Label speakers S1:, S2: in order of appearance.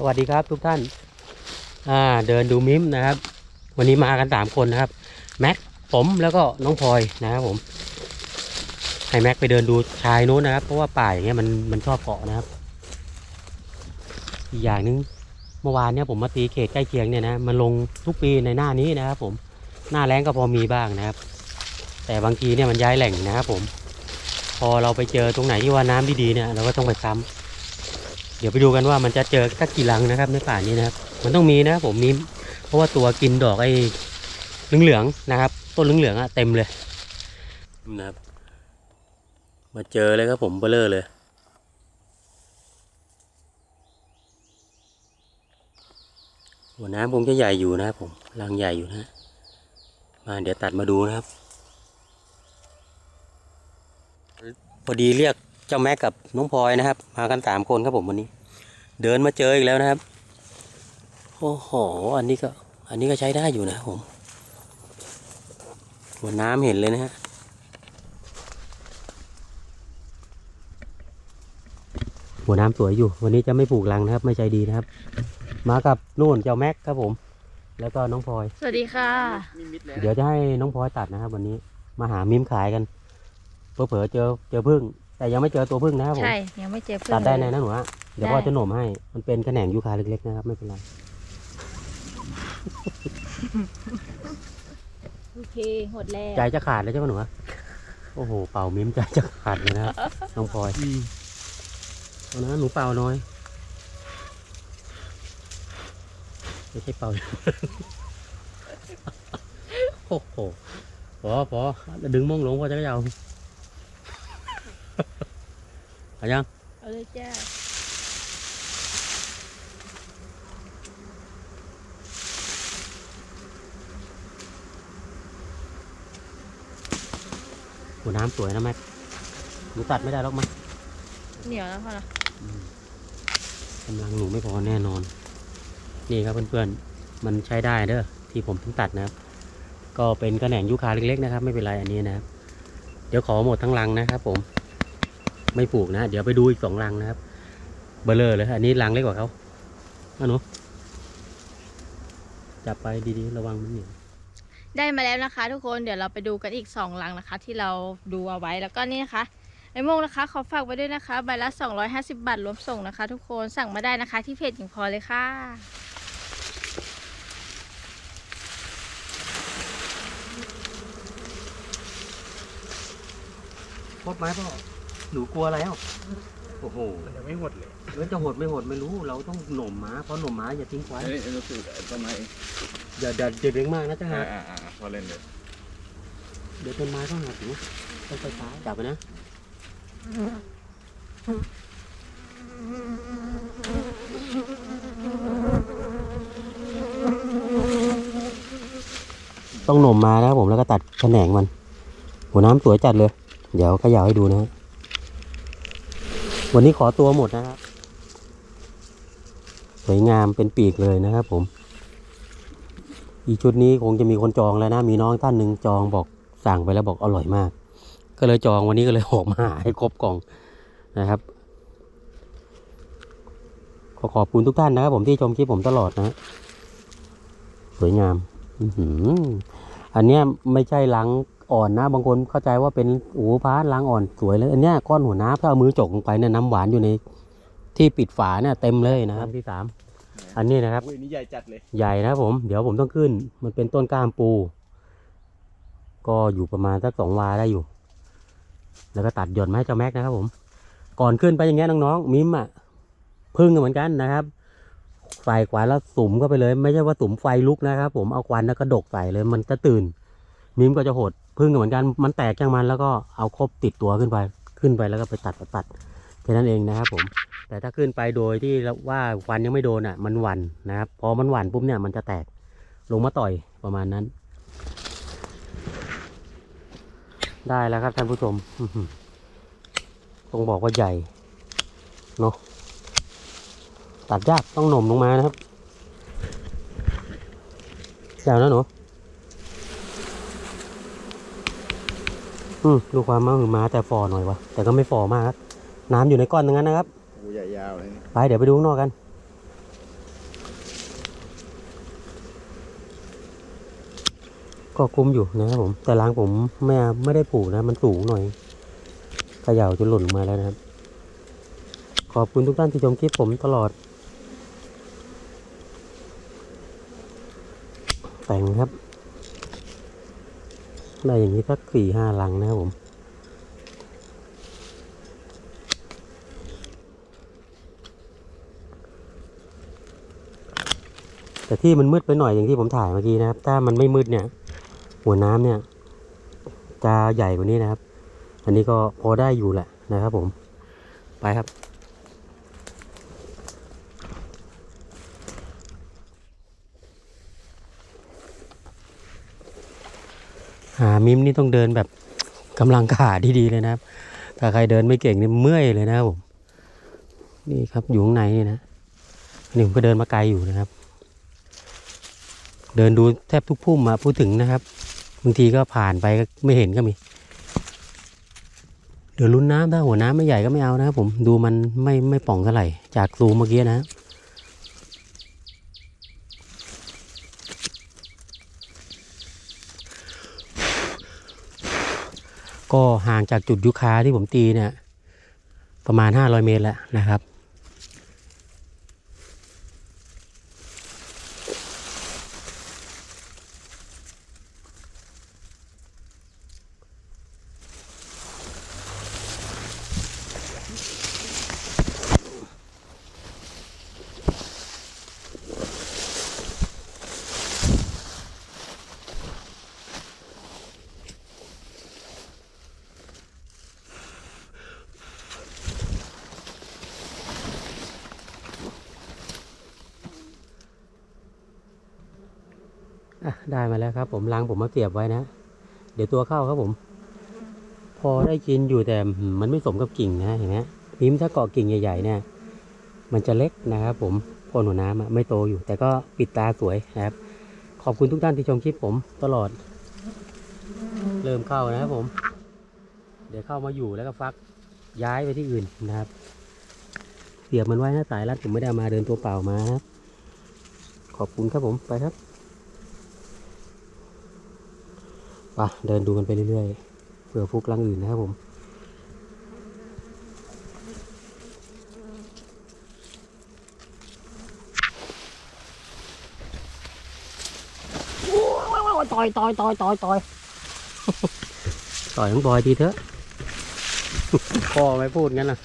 S1: สวัสดีครับทุกท่าน อ่า เดินดูมิมนะครับ วันนี้มากันสามคนนะครับ แม็ก ผมแล้วก็น้องพลอยนะครับผม ให้แม็กไปเดินดูชายนู้นนะครับ เพราะว่าป่าอย่างเงี้ยมันมันชอบเกาะนะครับ อีกอย่างหนึงเมื่อวานเนี่ยผมมาตีเขตใกล้เคียงเนี่ยนะมันลงทุกปีในหน้านี้นะครับ ผม หน้าแรงก็พอมีบ้างนะครับ แต่บางทีเนี่ยมันย้ายแหล่งนะครับผม พอเราไปเจอตรงไหนที่ว่าน้ำดีๆเนี่ยเราก็ต้องไปซ้ำ เดี๋ยวไปดูกันว่ามันจะเจอสักกี่ลังนะครับในป่านี้นะครับ มันต้องมีนะครับผมมีเพราะว่าตัวกินดอกไอ้เหลืองๆนะครับ ต้นเหลืองๆอะเต็มเลยนะครับ มาเจอเลยครับผมเบลเลอร์เลยหัวน้ำคงจะใหญ่อยู่นะครับผมรังใหญ่อยู่นะ มาเดี๋ยวตัดมาดูนะครับ พอดีเรียกเจ้าแม็กกับน้องพลอยนะครับ มากันสามคนครับผมวันนี้ เดินมาเจออีกแล้วนะครับ โอ้โห อันนี้ก็ อันนี้ก็ใช้ได้อยู่นะครับผม หัวน้ำเห็นเลยนะฮะ หัวน้ำสวยอยู่ วันนี้จะไม่ปลูกรังนะครับ ไม่ใจดีนะครับ มากับนู่นเจ้าแม็กครับผม แล้วก็น้องพลอย
S2: สวัสดีค่ะ
S1: เดี๋ยวจะให้น้องพลอยตัดนะครับ วันนี้ มาหามิมขายกัน เผลอๆเจอเจอพึ่ง แต่ยังไม่เจอตัวพึ่งนะครับผม
S2: ใช่ ยังไม่เจอเพื่อน
S1: ตัดได้
S2: เล
S1: นะ
S2: ย
S1: นะหนูฮะ เดี๋ยว
S2: ได้
S1: พ่อจะหน่มให้ มันเป็นกระแหน่งยูคาเล็กๆนะครับ ไม่เป็นไร
S2: โอเคหมดแล้ว
S1: ใจจะขาดเลยใช่ไหมหนูฮะโอ้โห เป่ามิมใจจะขาดเลยนะครับน้องพลอยเอานะหนูเป่าหน่อย ไม่ใช่เป่า โอ้โหพอพอดึงมงลงพอจะยาวเอายัง
S2: เอาเลยจ้า
S1: หัวน้ำสวยนะแม็กหนูตัดไม่ได้หรอกมั้ย
S2: เหนียวแล้วพอละ
S1: กำลังหนูไม่พอแน่นอน นี่ครับเพื่อนๆ มันใช้ได้เด้อที่ผมเพิ่งตัดนะครับ ก็เป็นกระแหน่งยูคาเล็กๆนะครับ ไม่เป็นไรอันนี้นะครับ เดี๋ยวขอหมดทั้งรังนะครับ ผม ไม่ปลูกนะ เดี๋ยวไปดูอีกสองรังนะครับ เบลเลอร์เลย อันนี้รังเล็กกว่าเขาอะหนูจับไปดีๆ ระวังมันเหนียว
S2: ได้มาแล้วนะคะ ทุกคนเดี๋ยวเราไปดูกันอีกสองลังนะคะ ที่เราดูเอาไว้แล้วก็นี่นะคะไอโมงนะคะขอฝากไว้ด้วยนะคะใบละ 250 บาทรวมส่งนะคะ ทุกคนสั่งมาได้นะคะที่เพจหญิงพอเลยค่ะ
S1: โคตรไหมพ่อหนูกลัวอะไรอะ โอ้โห
S3: มันจะไม่หดเลย
S1: เออจะหดไม่หดไม่รู้ เราต้องหน่มหมาเพราะหน่มหมาอย่าทิ้งไว้
S3: เอ้ยรู้สึกต้นไม้
S1: อย่าอย่าเด็ดเร่งมากนะจ๊ะฮะ
S3: อ่าอ่าอ่าพอเล่นเลย
S1: เดี๋ยวต้นไม้ก็หักอยู่ต้องไฟฟ้าจับไปนะต้องหน่มมานะครับผมแล้วก็ตัดแขนงมันหัวน้ำสวยจัดเลย เดี๋ยวเขย่าให้ดูนะฮะ วันนี้ขอตัวหมดนะครับ สวยงามเป็นปีกเลยนะครับผม อีกชุดนี้คงจะมีคนจองแล้วนะ มีน้องท่านหนึ่งจองบอกสั่งไปแล้วบอกอร่อยมาก ก็เลยจองวันนี้ก็เลยออกมาหาให้ครบกล่องนะครับขอขอบคุณทุกท่านนะครับผมที่ชมคลิปผมตลอดนะ สวยงาม อือหืออันเนี้ยไม่ใช่ล้าง อ่อนนะ บางคนเข้าใจว่าเป็นโอ้โหพาร์ทล้างอ่อนสวยเลยอันเนี้ยก้อนหัวน้ำถ้าเอามือจกลงไปเนี่ยน้ำหวานอยู่ในที่ปิดฝาเนี่ยเต็มเลยนะครับที่สามอันนี้นะครับ
S3: อุ้ยนี่ใหญ่จัดเลย
S1: ใหญ่นะครับผม เดี๋ยวผมต้องขึ้น มันเป็นต้นกล้ามปู ก็อยู่ประมาณสักสองวาได้อยู่ แล้วก็ตัดหย่อนมาให้เจ้าแม็กนะครับผม ก่อนขึ้นไปอย่างเงี้ยน้องๆมิมอะพึ่งก็เหมือนกันนะครับไฟขวานแล้วสุมเข้าไปเลย ไม่ใช่ว่าสุมไฟลุกนะครับ ผมเอาควันแล้วก็ดกใส่เลย มันจะตื่น มิมก็จะหดพึ่งก็เหมือนกันมันแตกจังมันแล้วก็เอาครบติดตัวขึ้นไปขึ้นไปแล้วก็ไปตัดไปตัดแค่นั้นเองนะครับผม แต่ถ้าขึ้นไปโดยที่ว่าควันยังไม่โดนอะ มันหวั่นนะครับพอมันหวั่นปุ๊บเนี่ยมันจะแตกลงมาต่อยประมาณนั้น ได้แล้วครับท่านผู้ชมต้องบอกว่าใหญ่เนาะตัดยากต้องหน่มลงมานะครับแซวนะหนู อืมลูความมาหรือมาแต่ฟอหน่อยวะแต่ก็ไม่ฟอมากครับน้ำอยู่ในก้อนตรงนั้นนะครับ
S3: โอ้ใหญ่ยาวเลย
S1: ไปเดี๋ยวไปดูข้างนอกกันก็คุ้มอยู่นะครับผม แต่ล้างผมไม่ไม่ได้ปลูกนะ มันสูงหน่อยเขย่าจนหล่นมาแล้วนะครับ ขอบคุณทุกท่านที่ชมคลิปผมตลอด แต่งครับ ได้อย่างนี้สักสี่ห้าลังนะครับผมแต่ที่มันมืดไปหน่อยอย่างที่ผมถ่ายเมื่อกี้นะครับ ถ้ามันไม่มืดเนี่ย หัวน้ำเนี่ย จะใหญ่กว่านี้นะครับ อันนี้ก็พอได้อยู่แหละนะครับผม ไปครับ หามิมนี่ต้องเดินแบบกำลังขาดีๆเลยนะครับ ถ้าใครเดินไม่เก่งนี่เมื่อยเลยนะครับผม นี่ครับอยู่ข้างในนี่นะ นี่ผมก็เดินมาไกลอยู่นะครับ เดินดูแทบทุกพุ่มมาพูดถึงนะครับ บางทีก็ผ่านไปก็ไม่เห็นก็มี เดี๋ยวลุ้นน้ำถ้าหัวน้ำไม่ใหญ่ก็ไม่เอานะครับผม ดูมันไม่ไม่ป่องเท่าไหร่จากซูมเมื่อกี้นะ ก็ห่างจากจุดยุคาที่ผมตีเนี่ยประมาณ 500 เมตรแล้วนะครับ ได้มาแล้วครับ ผมรังผมมาเสียบไว้นะ เดี๋ยวตัวเข้าครับผม พอได้กินอยู่แต่มันไม่สมกับกิ่งนะเห็นไหมพิมพ์ถ้าเกาะกิ่งใหญ่ๆเนี่ย มันจะเล็กนะครับ ผมโคนหัวน้ำไม่โตอยู่ แต่ก็ปิดตาสวยนะครับ ขอบคุณทุกท่านที่ชมคลิปผมตลอด เริ่มเข้านะครับผม เดี๋ยวเข้ามาอยู่แล้วก็ฟักย้ายไปที่อื่นนะครับ เสียบมันไว้นะสายรัดผมไม่ได้มาเดินตัวเปล่ามาครับขอบคุณครับผมไปครับ ไปเดินดูกันไปเรื่อยๆเผื่อฟุกลังอื่นนะครับผมต่อยต่อยต่อยต่อยต่อยต่อยน้องบอยทีเถอะพ่อไม่พูดงั้นนะ